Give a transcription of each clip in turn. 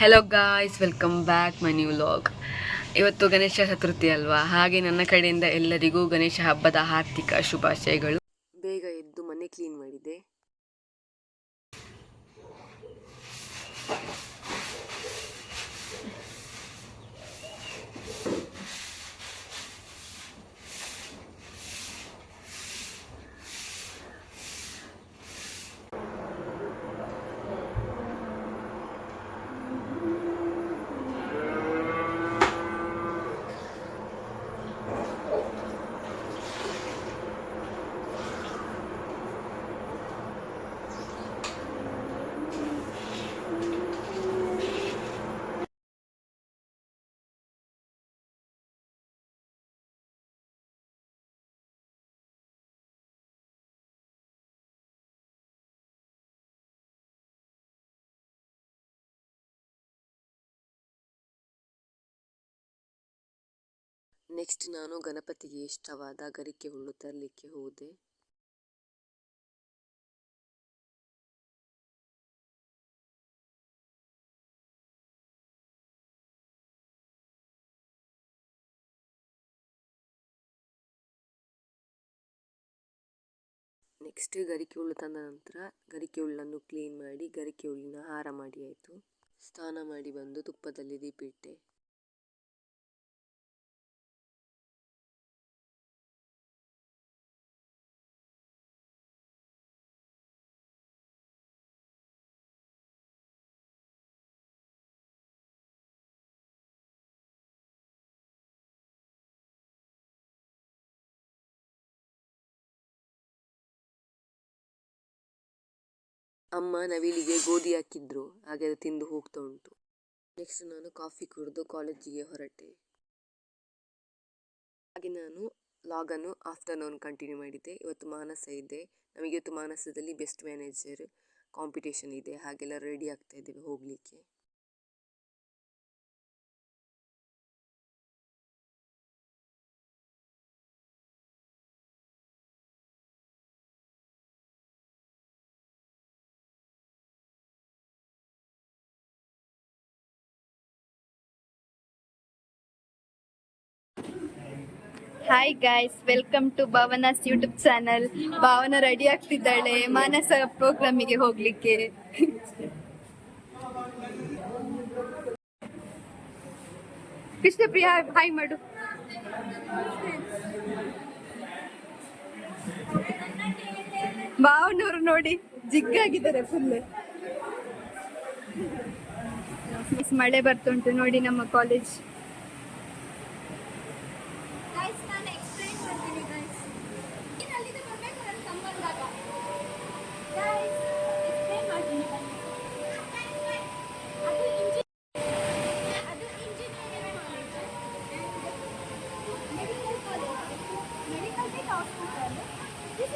Hello guys welcome back my new vlog ಇವತ್ತು ಗಣೇಶ ಚತುರ್ಥಿ ಅಲ್ವಾ? ಹಾಗೆ ನನ್ನ ಕಡೆಯಿಂದ ಎಲ್ಲರಿಗೂ ಗಣೇಶ ಹಬ್ಬದ ಹಾರ್ದಿಕ ಶುಭಾಶಯಗಳು. ಬೇಗ ಎದ್ದು ಮನೆ ಕ್ಲೀನ್ ಮಾಡಿದೆ. ನೆಕ್ಸ್ಟ್ ನಾನು ಗಣಪತಿಗೆ ಇಷ್ಟವಾದ ಗರಿಕೆ ಹುಲ್ಲು ತರಲಿಕ್ಕೆ ಹೋದೆ. ನೆಕ್ಸ್ಟ್ ಗರಿಕೆ ಹುಳು ತಂದ ನಂತರ ಗರಿಕೆ ಹುಲ್ಲನ್ನು ಕ್ಲೀನ್ ಮಾಡಿ ಗರಿಕೆ ಹುಲ್ಲಿನ ಹಾರ ಮಾಡಿ ಆಯಿತು. ಸ್ನಾನ ಮಾಡಿ ಬಂದು ತುಪ್ಪದಲ್ಲಿ ದೀಪ ಇಟ್ಟೆ. ಅಮ್ಮ ನವಿಲಿಗೆ ಗೋಧಿ ಹಾಕಿದ್ರು, ಹಾಗೆ ಅದು ತಿಂದು ಹೋಗ್ತಾ ಉಂಟು. ನೆಕ್ಸ್ಟ್ ನಾನು ಕಾಫಿ ಕುಡಿದು ಕಾಲೇಜಿಗೆ ಹೊರಟೆ. ಹಾಗೆ ನಾನು ಲಾಗನ್ನು ಆಫ್ಟರ್ನೂನ್ ಕಂಟಿನ್ಯೂ ಮಾಡಿದ್ದೆ. ಇವತ್ತು ಮಾನಸ ಇದೆ. ನಮಗೆ ಇವತ್ತು ಮಾನಸದಲ್ಲಿ ಬೆಸ್ಟ್ ಮ್ಯಾನೇಜರ್ ಕಾಂಪಿಟೇಷನ್ ಇದೆ. ಹಾಗೆಲ್ಲ ರೆಡಿ ಆಗ್ತಾ ಇದ್ದೇವೆ ಹೋಗಲಿಕ್ಕೆ. Hi guys welcome to ಭಾವನಾಸ್ YouTube channel Bhavana ready ಆಗ್ತಿದ್ದಾಳೆ, ಮಾನಸ ಪ್ರೋಗ್ರಾಮಿಗೆ ಹೋಗ್ಲಿಕ್ಕೆ. ಕೃಷ್ಣಪ್ರಿಯ ಹಾಯ್ ಮಾಡು. ಭಾವನವರು ನೋಡಿ ಜಿಗ್ಗಾಗಿದ್ದಾರೆ ಫುಲ್ ಮಳೆ ಬರ್ತುಂಟು ನೋಡಿ ನಮ್ಮ college Sorry,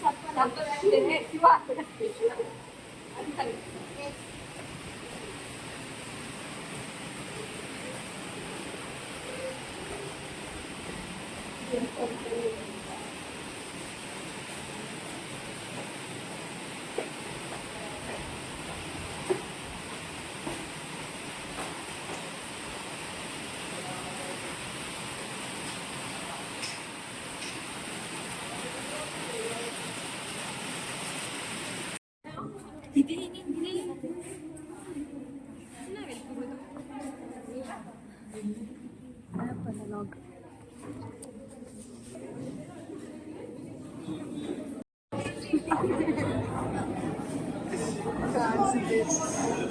chapter. Chapter, and then, you are. visited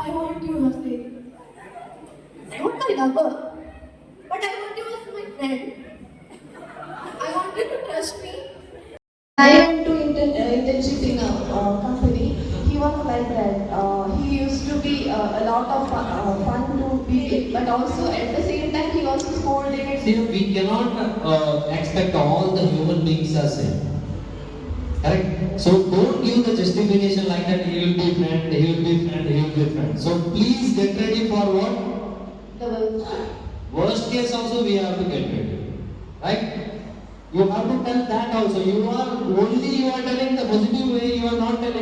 I want you, Hasi. Not my lover, but I want you as my friend. I want you to trust me. I went to intern, uh, internship in a uh, company. He was like that. Uh, he used to be uh, a lot of fun, uh, fun to be with, but also at the same time he also scolded. See, we cannot uh, expect all the human beings are same. Correct? So don't give the justification like that he will be friend, he will be friend, he will be friend. So please get ready for what? The worst. Worst case also we have to get ready. Right? You have to tell that also. You are only you are telling the positive way, you are not telling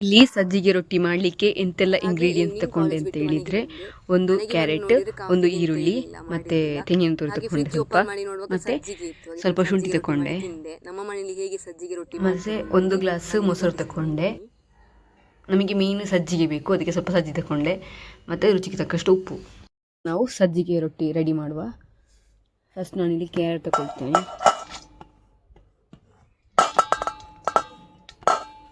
ಇಲ್ಲಿ ಸಜ್ಜಿಗೆ ರೊಟ್ಟಿ ಮಾಡಲಿಕ್ಕೆ ಎಂತೆಲ್ಲ ingredients ತಗೊಂಡೆ ಅಂತ ಹೇಳಿದ್ರೆ ಒಂದು carrot ಒಂದು ಈರುಳ್ಳಿ ಮತ್ತೆ ತೆಂಗಿನ ತುರಿ ತಗೊಂಡೆ ಸ್ವಲ್ಪ ಮತ್ತೆ ಸ್ವಲ್ಪ ಶುಂಠಿ ತಕೊಂಡೆ ನಮ್ಮ ಮನೆಯಲ್ಲಿ ಹೇಗೆ ಸಜ್ಜಿಗೆ ರೊಟ್ಟಿ ಮತ್ತೆ ಒಂದು ಗ್ಲಾಸ್ ಮೊಸರು ತಕೊಂಡೆ ನಮಗೆ ಮೀನು ಸಜ್ಜಿಗೆ ಬೇಕು ಅದಕ್ಕೆ ಸ್ವಲ್ಪ ಸಜ್ಜಿ ತಕೊಂಡೆ ಮತ್ತೆ ರುಚಿಗೆ ತಕ್ಕಷ್ಟು ಉಪ್ಪು. ನಾವು ಸಜ್ಜಿಗೆ ರೊಟ್ಟಿ ರೆಡಿ ಮಾಡುವ. ಫಸ್ಟ್ ನಾನಿಲ್ಲಿ ಕ್ಯಾರೆಟ್ ತಗೊಳ್ತೇನೆ.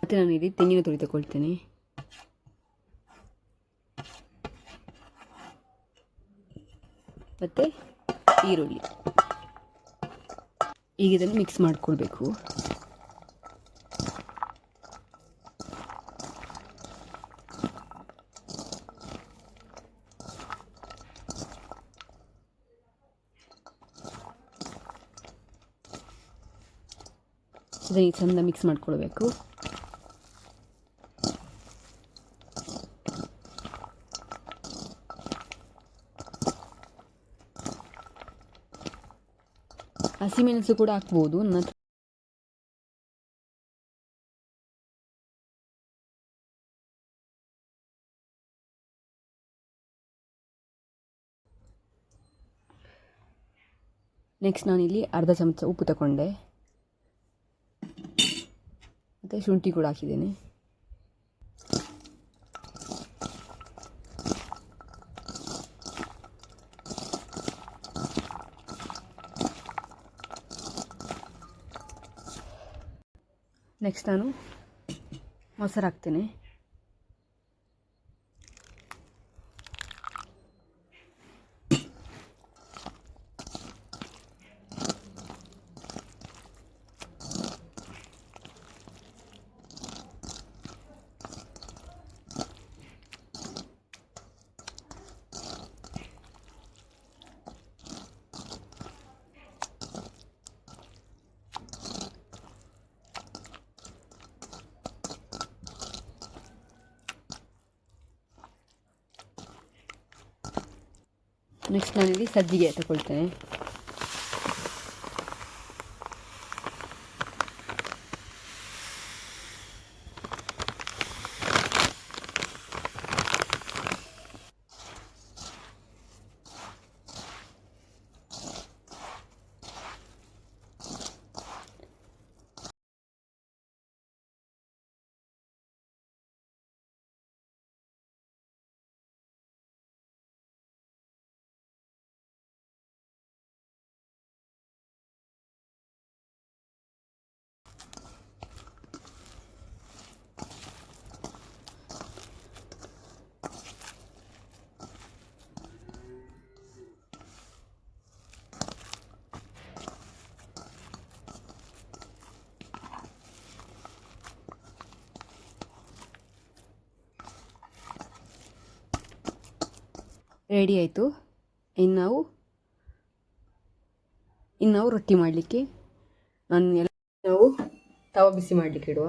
ಮತ್ತು ಇಲ್ಲಿ ತೆಂಗಿನ ತುರಿ ತಗೊಳ್ತೇನೆ. ಮತ್ತು ಈರುಳ್ಳಿ. ಈಗ ಇದನ್ನು ಮಿಕ್ಸ್ ಮಾಡಿಕೊಳ್ಬೇಕು. ಇದನ್ನು ಚಂದ ಮಿಕ್ಸ್ ಮಾಡ್ಕೊಳ್ಬೇಕು. ಹಸಿಮೆಣಸು ಕೂಡ ಹಾಕ್ಬೋದು ನನ್ನ ನಾನು ನೆಕ್ಸ್ಟ್ ನಾನಿಲ್ಲಿ ಅರ್ಧ ಚಮಚ ಉಪ್ಪು ತಗೊಂಡೆ. ಮತ್ತು ಶುಂಠಿ ಕೂಡ ಹಾಕಿದ್ದೇನೆ ನೆಕ್ಸ್ಟ್ ನಾನು ಮೊಸರು ಹಾಕ್ತೇನೆ ನೆಕ್ಸ್ಟ್ ನಾನಿಲ್ಲಿ ಸಜ್ಜಿಗೆ ತಗೊಳ್ತೇನೆ ರೆಡಿ ಆಯಿತು. ಇನ್ನು ನಾವು ಇನ್ನು ನಾವು ರೊಟ್ಟಿ ಮಾಡಲಿಕ್ಕೆ, ನಾನು ಎಲ್ಲ ನಾವು ತವ ಬಿಸಿ ಮಾಡಲಿಕ್ಕೆ ಇಡುವ.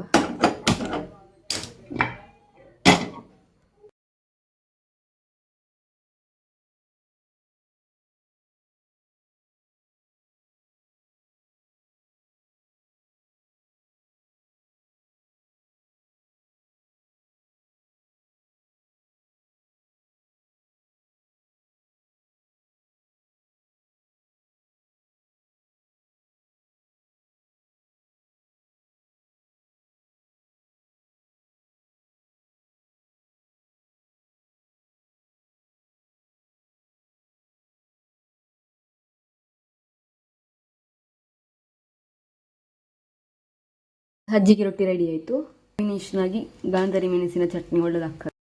ಸಜ್ಜಿಗೆ ರೊಟ್ಟಿ ರೆಡಿ ಆಯಿತು. ಫಿನಿಶ್ನಾಗಿ ಗಾಂಧರಿ ಮೆಣಸಿನ ಚಟ್ನಿ ಒಳ್ಳೆದಾಗ್ತದೆ.